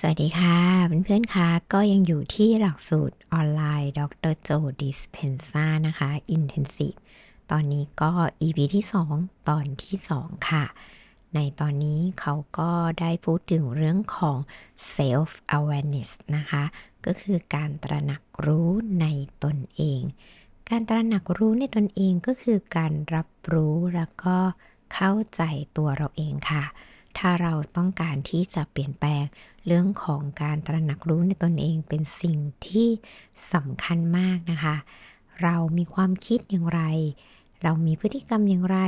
สวัสดีค่ะเพื่อนๆคะก็ยังอยู่ที่หลักสูตรออนไลน์ดรโจดิสเพนซ่านะคะ Intensive ตอนนี้ก็ EP ที่ 2 ตอนที่ 2 ค่ะ ในตอนนี้เขาก็ได้พูดถึงเรื่องของ self awareness นะคะ ก็คือการตระหนักรู้ในตนเอง การตระหนักรู้ในตนเองก็คือการรับรู้แล้วก็เข้าใจตัวเราเองค่ะ ถ้าเราต้องการที่จะเปลี่ยนแปลงเรื่องของการตระหนักรู้ในตนเองเป็นสิ่งที่สำคัญมากนะคะ เรามีความคิดอย่างไร เรามีพฤติกรรมอย่างไร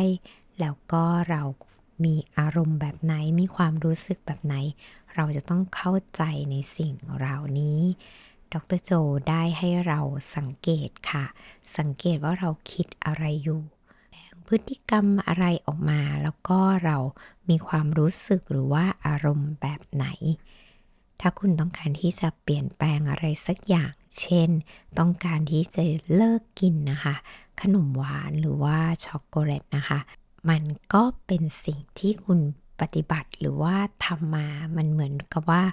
แล้วก็เรามีอารมณ์แบบไหน มีความรู้สึกแบบไหน เราจะต้องเข้าใจในสิ่งเหล่านี้ ดรโจได้ให้เราสังเกตค่ะ สังเกตว่าเราคิดอะไรอยู่ พฤติกรรมอะไรออกมา แล้วก็เรามีความรู้สึกหรือว่าอารมณ์แบบไหน ถ้าคุณต้องการที่จะเปลี่ยนแปลงอะไรสักอย่าง เช่น ต้องการที่จะเลิกกินนะคะ ขนมหวานหรือว่าช็อกโกแลตนะคะ มันก็เป็นสิ่งที่คุณปฏิบัติหรือว่าทำมา มันเหมือนกับว่า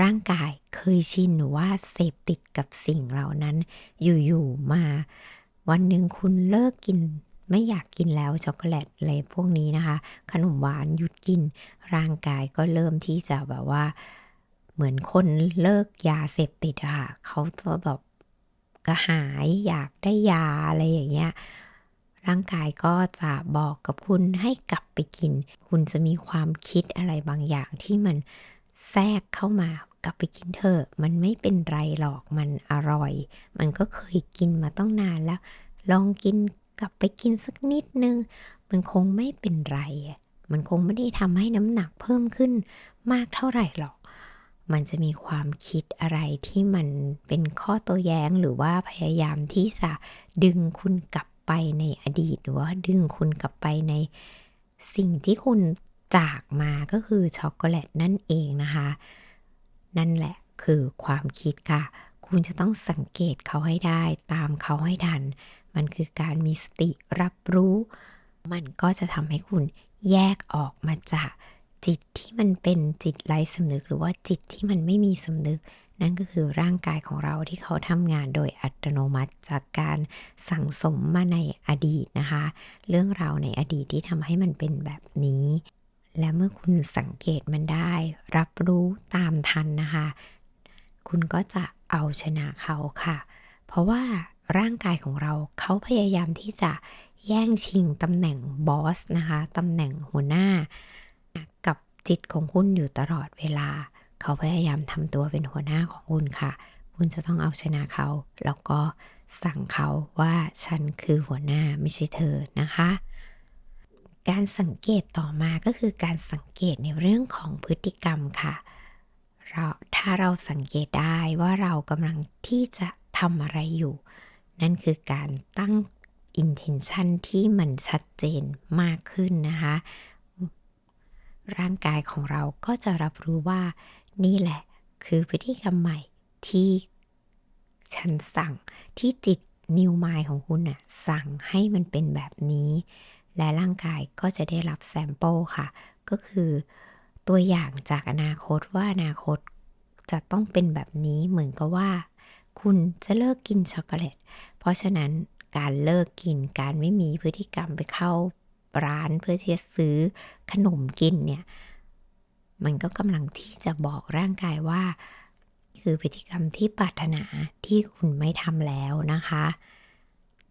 ร่างกายเคยชินหรือว่าเสพติดกับสิ่งเหล่านั้น อยู่ๆมา วันหนึ่งคุณเลิกกิน ไม่อยากกินแล้วช็อกโกแลตอะไรพวกนี้นะคะ ขนมหวานหยุดกิน ร่างกายก็เริ่มที่จะแบบว่า เหมือนคนเลิกยาเสพติดอะค่ะเขาจะแบบกระหายอยากได้ยาอะไรอย่างเงี้ยร่างกายก็จะบอกกับคุณให้กลับไปกิน คุณจะมีความคิดอะไรบางอย่างที่มันแทรกเข้ามากลับไปกินเถอะ มันไม่เป็นไรหรอก มันอร่อย มันก็เคยกินมาต้องนานแล้ว ลองกิน กลับไปกินสักนิดนึง มันคงไม่เป็นไร มันคงไม่ได้ทำให้น้ำหนักเพิ่มขึ้นมากเท่าไหร่หรอก มันจะมีความคิดอะไรที่มันเป็นข้อโต้แย้งหรือว่าพยายามที่จะดึงคุณกลับไปในอดีต หรือว่าดึงคุณกลับไปในสิ่งที่คุณจากมาก็คือช็อกโกแลตนั่นเองนะคะ นั่นแหละคือความคิดค่ะ คุณจะต้องสังเกตเขาให้ได้ ตามเขาให้ทัน มันคือการมีสติรับรู้ มันก็จะทำให้คุณแยกออกมาจากจิตที่มันเป็นจิตไร้สำนึก หรือว่าจิตที่มันไม่มีสำนึก นั่นก็คือร่างกายของเราที่เขาทำงานโดยอัตโนมัติจากการสั่งสมมาในอดีตนะคะ เรื่องราวในอดีตที่ทำให้มันเป็นแบบนี้ และเมื่อคุณสังเกตมันได้ รับรู้ตามทันนะคะ คุณก็จะ เอาชนะเขาค่ะ เพราะว่าร่างกายของเราเขาพยายามที่จะแย่งชิงตำแหน่งบอสนะคะตำแหน่งหัวหน้า กับจิตของคุณอยู่ตลอดเวลา เขาพยายามทำตัวเป็นหัวหน้าของคุณค่ะ คุณจะต้องเอาชนะเขา แล้วก็สั่งเขาว่าฉันคือหัวหน้าไม่ใช่เธอนะคะ การสังเกตต่อมาก็คือการสังเกตในเรื่องของพฤติกรรมค่ะ เราถ้าเราสังเกตได้ว่าเรากำลังที่จะทำอะไรอยู่ นั่นคือการตั้ง intention ที่มันชัดเจนมากขึ้นนะคะ ร่างกายของเราก็จะรับรู้ว่านี่แหละคือพฤติกรรมใหม่ที่ฉันสั่งที่จิตนิวมายของคุณน่ะสั่งให้มันเป็นแบบนี้ และร่างกายก็จะได้รับแซมเปิลค่ะ ก็คือ ตัวอย่างจากอนาคตว่าอนาคตจะต้องเป็นแบบนี้เหมือนกับว่า คุณจะเลิกกินช็อกโกแลต เพราะฉะนั้นการเลิกกินการไม่มีพฤติกรรมไปเข้าร้านเพื่อที่จะซื้อขนมกินเนี่ย มันก็กำลังที่จะบอกร่างกายว่า คือพฤติกรรมที่ปรารถนาที่คุณไม่ทำแล้วนะคะ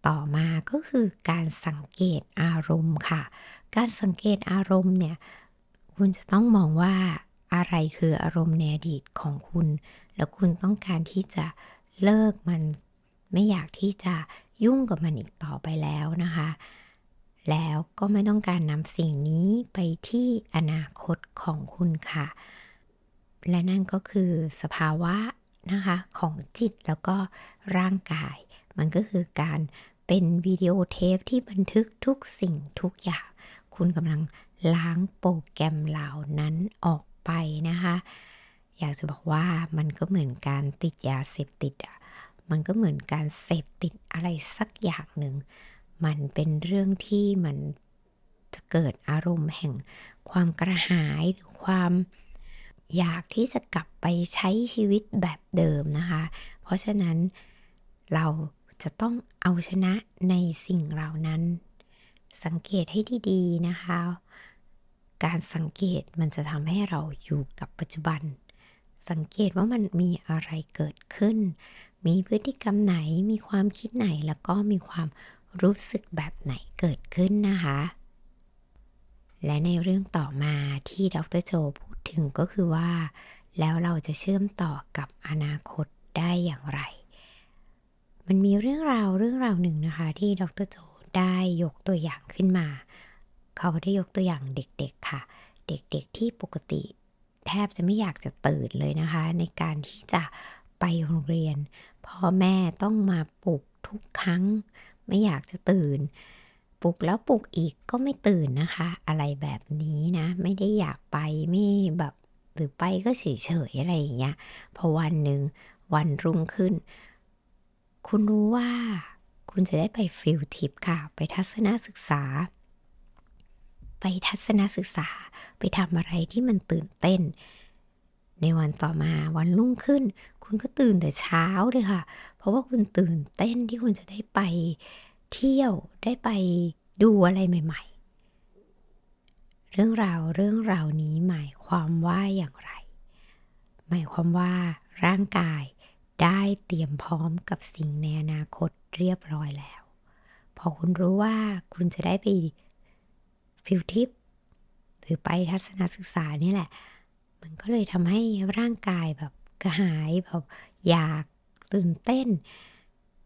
ต่อมาก็คือการสังเกตอารมณ์ค่ะ การสังเกตอารมณ์เนี่ย คุณจะต้องมองว่าอะไรคืออารมณ์ในอดีตของคุณ แล้วคุณต้องการที่จะเลิกมัน ไม่อยากที่จะยุ่งกับมันอีกต่อไปแล้วนะคะ แล้วก็ไม่ต้องการนำสิ่งนี้ไปที่อนาคตของคุณค่ะ และนั่นก็คือสภาวะนะคะของจิตแล้วก็ร่างกาย มันก็คือการเป็นวิดีโอเทปที่บันทึกทุกสิ่งทุกอย่าง คุณกำลังล้างโปรแกรมเหล่านั้นออกไปนะคะ อยากจะบอกว่ามันก็เหมือนการติดยาเสพติดอะ มันก็เหมือนการเสพติดอะไรสักอย่างหนึ่ง มันเป็นเรื่องที่มันจะเกิดอารมณ์แห่งความกระหายหรือความอยากที่จะกลับไปใช้ชีวิตแบบเดิมนะคะ เพราะฉะนั้นเราจะต้องเอาชนะในสิ่งเหล่านั้น สังเกตให้ดีๆนะคะ การสังเกตมันจะทำให้เราอยู่กับปัจจุบัน สังเกตว่ามันมีอะไรเกิดขึ้น มีพฤติกรรมไหน มีความคิดไหน แล้วก็มีความรู้สึกแบบไหนเกิดขึ้นนะคะ และในเรื่องต่อมาที่ดรโจพูดถึงก็คือว่า แล้วเราจะเชื่อมต่อกับอนาคตได้อย่างไร มันมีเรื่องราวเรื่องราวหนึ่งนะคะ ที่ดรโจ ได้ยกตัวอย่างขึ้นมา เขาได้ยกตัวอย่างเด็กๆค่ะ เด็กๆที่ปกติ แทบจะไม่อยากจะตื่นเลยนะคะ ในการที่จะไปโรงเรียนพ่อแม่ต้องมาปลุกทุกครั้ง ไม่อยากจะตื่น ปลุกแล้วปลุกอีกก็ไม่ตื่นนะคะ อะไรแบบนี้นะ ไม่ได้อยากไปไม่แบบหรือไปก็เฉยๆอะไรอย่างเงี้ยพอวันหนึ่งวันรุ่งขึ้น คุณรู้ว่า คุณจะได้ไปฟิลทิปค่ะ ไปทัศนศึกษา ไปทัศนศึกษา ไปทำอะไรที่มันตื่นเต้น ในวันต่อมาวันรุ่งขึ้น คุณก็ตื่นแต่เช้าเลยค่ะ เพราะว่าคุณตื่นเต้นที่คุณจะได้ไปเที่ยวได้ไปดูอะไรใหม่ ๆ เรื่องราวเรื่องราวนี้หมายความว่าอย่างไร หมายความว่าร่างกาย ได้เตรียมพร้อมกับสิ่งในอนาคตเรียบร้อยแล้ว พอคุณรู้ว่าคุณจะได้ไปฟิลทิปหรือไปทัศนศึกษานี่แหละ มันก็เลยทำให้ร่างกายแบบกระหายแบบอยากตื่นเต้น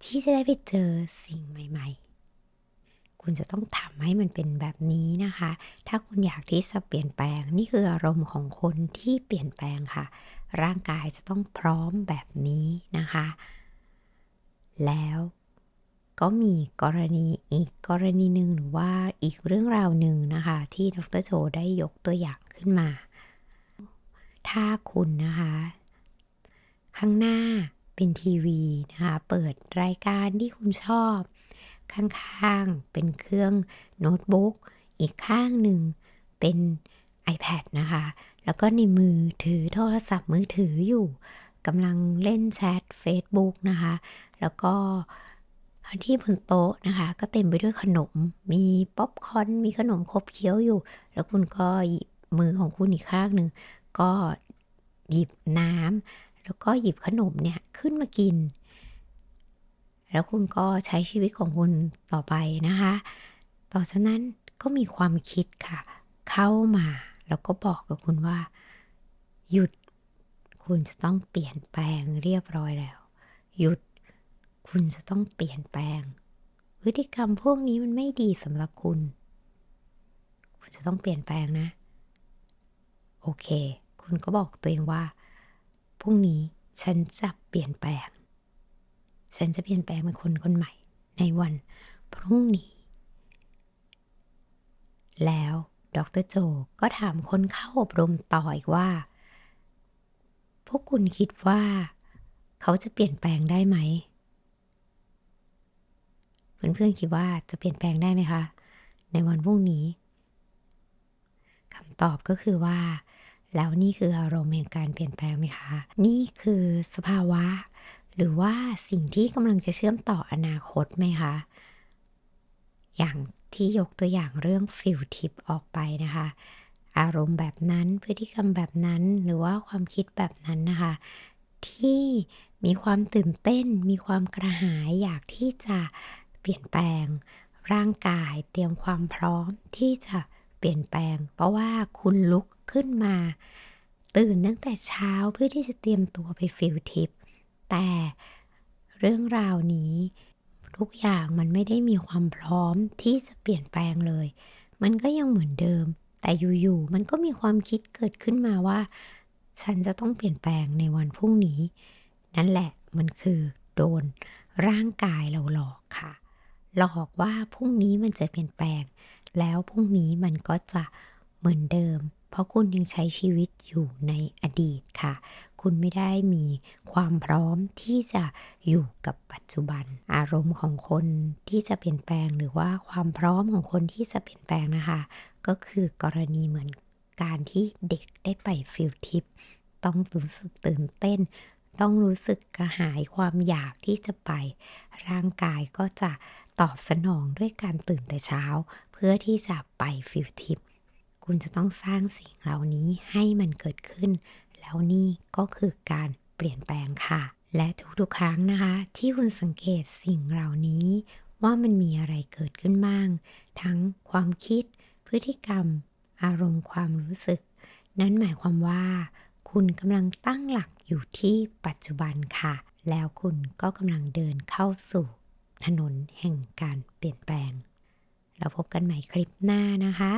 ที่จะได้ไปเจอสิ่งใหม่ ๆ คุณจะต้องทำให้มันเป็นแบบนี้นะคะ ถ้าคุณอยากที่จะเปลี่ยนแปลงนี่คืออารมณ์ของคนที่เปลี่ยนแปลงค่ะ ร่างกายจะต้องพร้อมแบบนี้นะคะ แล้วก็มีกรณีอีกกรณีหนึ่งหรือว่าอีกเรื่องราวหนึ่งนะคะ ที่ดรโจได้ยกตัวอย่างขึ้นมา ถ้าคุณนะคะ ข้างหน้าเป็นทีวีนะคะ เปิดรายการที่คุณชอบ ข้างๆ เป็นเครื่องโน้ตบุ๊ก อีกข้างหนึ่งเป็น iPad นะคะ แล้วก็ในมือถือโทรศัพท์มือถืออยู่กำลังเล่นแชท Facebook นะคะ แล้วก็ที่บนโต๊ะนะคะ ก็เต็มไปด้วยขนม มีป๊อปคอร์นมีขนมครบเคี้ยวอยู่ แล้วคุณก็หยิบมือของคุณอีกข้างหนึ่งก็หยิบน้ำแล้วก็หยิบขนมเนี่ยขึ้นมากิน แล้วคุณก็ใช้ชีวิตของคุณต่อไปนะคะ ต่อจากนั้นก็มีความคิดค่ะ เข้ามา แล้วก็บอกกับคุณว่า หยุด คุณจะต้องเปลี่ยนแปลงเรียบร้อยแล้ว หยุด คุณจะต้องเปลี่ยนแปลง พฤติกรรมพวกนี้มันไม่ดีสำหรับคุณ คุณจะต้องเปลี่ยนแปลงนะ โอเค คุณก็บอกตัวเองว่าพรุ่งนี้ฉันจะเปลี่ยนแปลง ฉันจะเปลี่ยนแปลงเป็นคนคนใหม่ในวันพรุ่งนี้ แล้ว ดรโจก็ถามคนเข้าอบรมต่ออีกว่า พวกคุณคิดว่า เขาจะเปลี่ยนแปลงได้ไหม เพื่อนๆคิดว่าจะเปลี่ยนแปลงได้ไหมคะ ในวันพรุ่งนี้คำตอบก็คือว่า แล้วนี่คืออารมณ์แห่งการเปลี่ยนแปลงไหมคะ นี่คือสภาวะ หรือว่าสิ่งที่กำลังจะเชื่อมต่ออนาคตไหมคะ อย่างที่ยกตัวอย่างเรื่องฟิลทิปออกไปนะคะ อารมณ์แบบนั้นพฤติกรรมแบบนั้นหรือว่าความคิดแบบนั้นนะคะ ที่มีความตื่นเต้น มีความกระหายอยากที่จะเปลี่ยนแปลง ร่างกายเตรียมความพร้อมที่จะเปลี่ยนแปลง เพราะว่าคุณลุกขึ้นมา ตื่นตั้งแต่เช้าเพื่อที่จะเตรียมตัวไปฟิลทิปแต่เรื่องราวนี้ ทุกอย่างมันไม่ได้มีความพร้อมที่จะเปลี่ยนแปลงเลย มันก็ยังเหมือนเดิม แต่อยู่ๆมันก็มีความคิดเกิดขึ้นมาว่า ฉันจะต้องเปลี่ยนแปลงในวันพรุ่งนี้ นั่นแหละมันคือโดนร่างกายเราหลอกค่ะ หลอกว่าพรุ่งนี้มันจะเปลี่ยนแปลง แล้วพรุ่งนี้มันก็จะเหมือนเดิม เพราะคุณยังใช้ชีวิตอยู่ในอดีตค่ะ คุณไม่ได้มีความพร้อมที่จะอยู่กับปัจจุบัน อารมณ์ของคนที่จะเปลี่ยนแปลงหรือว่าความพร้อมของคนที่จะเปลี่ยนแปลงนะคะ ก็คือกรณีเหมือนการที่เด็กได้ไปฟิลทิปต้องรู้สึกตื่นเต้น ต้องรู้สึกกระหายความอยากที่จะไป ร่างกายก็จะตอบสนองด้วยการตื่นแต่เช้า เพื่อที่จะไปฟิลทิปคุณจะต้องสร้างสิ่งเหล่านี้ให้มันเกิดขึ้น แล้วนี่ก็คือการเปลี่ยนแปลงค่ะ และทุกๆครั้งนะคะ ที่คุณสังเกตสิ่งเหล่านี้ ว่ามันมีอะไรเกิดขึ้นบ้าง ทั้งความคิด พฤติกรรม อารมณ์ความรู้สึก นั่นหมายความว่า คุณกำลังตั้งหลักอยู่ที่ปัจจุบันค่ะ แล้วคุณก็กำลังเดินเข้าสู่ถนนแห่งการเปลี่ยนแปลง เราพบกันใหม่คลิปหน้านะคะ